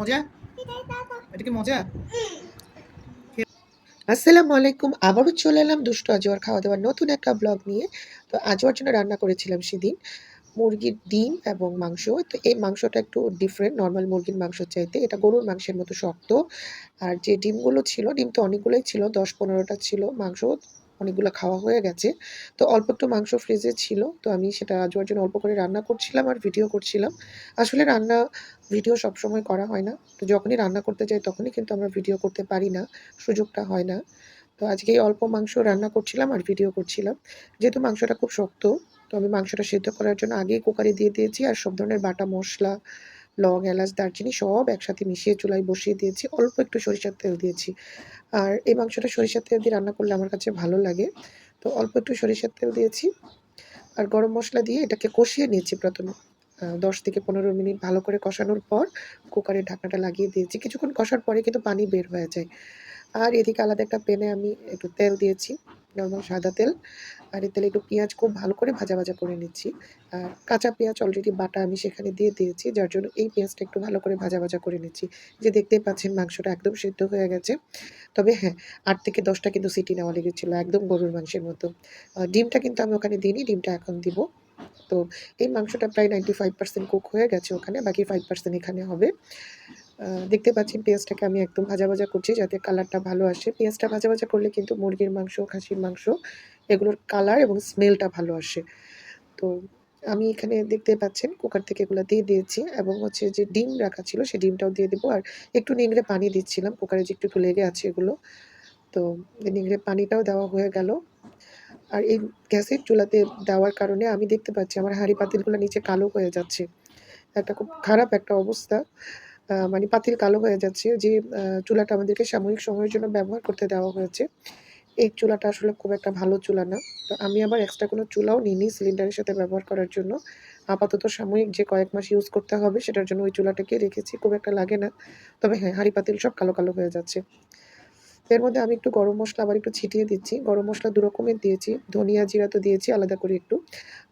মজা? এটা কি মজা? আসসালামু আলাইকুম, আবারও চলে এলাম দুষ্ট আজোয়ার খাওয়া দাওয়ার নতুন একটা ব্লগ নিয়ে। তো আজোয়ার জন্য রান্না করেছিলাম সেদিন মুরগির ডিম এবং মাংস। তো এই মাংসটা একটু ডিফারেন্ট নর্মাল মুরগির মাংস চাইতে। এটা গরুর মাংসের মতো শক্ত। আর যে ডিমগুলো ছিল, ডিম তো অনেকগুলোই ছিল, দশ পনেরোটা ছিল মাংস। অনেকগুলো খাওয়া হয়ে গেছে। তো অল্প একটু মাংস ফ্রিজে ছিল। তো আমি সেটা আজোয়ার জন্য অল্প করে রান্না করছিলাম আর ভিডিও করছিলাম। আসলে রান্না ভিডিও সবসময় করা হয় না। তো যখনই রান্না করতে যাই তখনই কিন্তু আমরা ভিডিও করতে পারি না। সুযোগটা হয় না। তো আজকে অল্প মাংস রান্না করছিলাম আর ভিডিও করছিলাম। যেহেতু মাংসটা খুব শক্ত, তো আমি মাংসটা সেদ্ধ করার জন্য আগেই কুকারে দিয়ে দিয়েছি। আর সব ধরনের বাটা মশলা লং এলাচ, দারচিনি সব একসাথে মিশিয়ে চুলায় বসিয়ে দিয়েছি। অল্প একটু সরিষার তেল দিয়েছি। আর এই মাংসটা সরিষার তেল দিয়ে রান্না করলে আমার কাছে ভালো লাগে। তো অল্প একটু সরিষার তেল দিয়েছি। আর গরম মশলা দিয়ে এটাকে কষিয়ে নিয়েছি প্রথমে। দশ থেকে পনেরো মিনিট ভালো করে কষানোর পর কুকারের ঢাকনাটা লাগিয়ে দিয়েছি। কিছুক্ষণ কষার পরে কিন্তু পানি বের হয়ে যায়। আর এদিকে আলাদা একটা প্যানে আমি একটু তেল দিয়েছি। নর্মাল সাদা তেল। আর এই তেলে একটু পেঁয়াজ খুব ভালো করে ভাজা ভাজা করে নিচ্ছি। আর কাঁচা পেঁয়াজ অলরেডি বাটা আমি সেখানে দিয়ে দিয়েছি, যার জন্য এই পেঁয়াজটা একটু ভালো করে ভাজা ভাজা করে নিচ্ছি। যে দেখতেই পাচ্ছেন মাংসটা একদম সিদ্ধ হয়ে গেছে। তবে হ্যাঁ আট থেকে দশটা কিন্তু সিটি নেওয়া লেগেছিলো, একদম গরুর মাংসের মতো। ডিমটা কিন্তু আমি ওখানে দিইনি, ডিমটা এখন দিব। তো এই মাংসটা প্রায় নাইনটি ফাইভ পার্সেন্ট কুক হয়ে গেছে ওখানে, বাকি ফাইভ পার্সেন্ট এখানে হবে। দেখতে পাচ্ছেন পেঁয়াজটাকে আমি একদম ভাজা ভাজা করছি যাতে কালারটা ভালো আসে। পেঁয়াজটা ভাজা ভাজা করলে কিন্তু মুরগির মাংস, খাসির মাংস এগুলোর কালার এবং স্মেলটা ভালো আসে। তো আমি এখানে দেখতে পাচ্ছেন কুকার থেকে এগুলো দিয়ে দিয়েছি এবং হচ্ছে যে ডিম রাখা ছিল সেই ডিমটাও দিয়ে দেবো। আর একটু নিংড়ে পানি দিচ্ছিলাম, কুকারে যে একটু লেগে আছে এগুলো। তো নিংড়ে পানিটাও দেওয়া হয়ে গেল। আর এই গ্যাসের চুলাতে দেওয়ার কারণে আমি দেখতে পাচ্ছি আমার হাঁড়ি পাতিলগুলো নিচে কালো হয়ে যাচ্ছে। একটা খুব খারাপ একটা অবস্থা। মানে পাতিল কালো হয়ে যাচ্ছে, যে চুলাটা আমাদেরকে সাময়িক সময়ের জন্য ব্যবহার করতে দেওয়া হয়েছে। এই চুলাটা আসলে খুব একটা ভালো চুলা না। তো আমি আবার এক্সট্রা কোনো চুলাও নিইনি সিলিন্ডারের সাথে ব্যবহার করার জন্য। আপাতত সাময়িক যে কয়েক মাস ইউজ করতে হবে, সেটার জন্য ওই চুলাটাকে রেখেছি, খুব একটা লাগে না। তবে হ্যাঁ হাঁড়ি পাতিল সব কালো কালো হয়ে যাচ্ছে। এর মধ্যে আমি একটু গরম মশলা আবার একটু ছিটিয়ে দিচ্ছি। গরম মশলা দু রকমের দিয়েছি, ধনিয়া জিরা তো দিয়েছি, আলাদা করে একটু।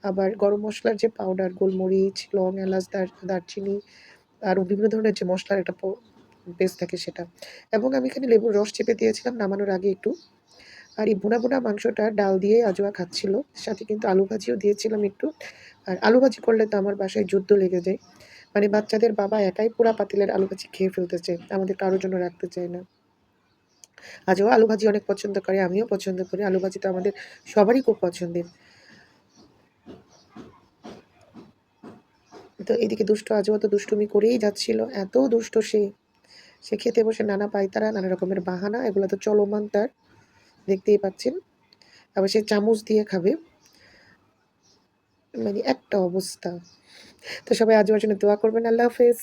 আবার গরম মশলার যে পাউডার গোলমরিচ, লং, এলাচ, দার, দারচিনি আরও বিভিন্ন ধরনের যে মশলার একটা পেস্ট থাকে সেটা। এবং আমি এখানে লেবুর রস চেপে দিয়েছিলাম নামানোর আগে একটু। আর এই বোনা বোনা মাংসটা ডাল দিয়ে আজোয়া খাচ্ছিল। সাথে কিন্তু আলু ভাজিও দিয়েছিলাম একটু। আর আলু ভাজি করলে তো আমার বাসায় যুদ্ধ লেগে যায়। মানে বাচ্চাদের বাবা একাই পুরা পাতিলের আলু ভাজি খেয়ে ফেলতে চায়। আমাদের কারোর জন্য রাখতে চায় না। আজও আলু ভাজি অনেক পছন্দ করে, আমিও পছন্দ করি। আলু ভাজি তো আমাদের সবারই খুব পছন্দের। তো এদিকে দুষ্ট আজও তো দুষ্টুমি করেই যাচ্ছিল। এত দুষ্ট সে। সে খেতে বসে নানা পায়তারা, নানা রকমের বাহানা, এগুলো তো চলমান তার। দেখতেই পাচ্ছেন। আবার সে চামচ দিয়ে খাবে। মানে একটা অবস্থা। তো সবাই আজও জন্য দোয়া করবেন। আল্লাহ হাফেজ।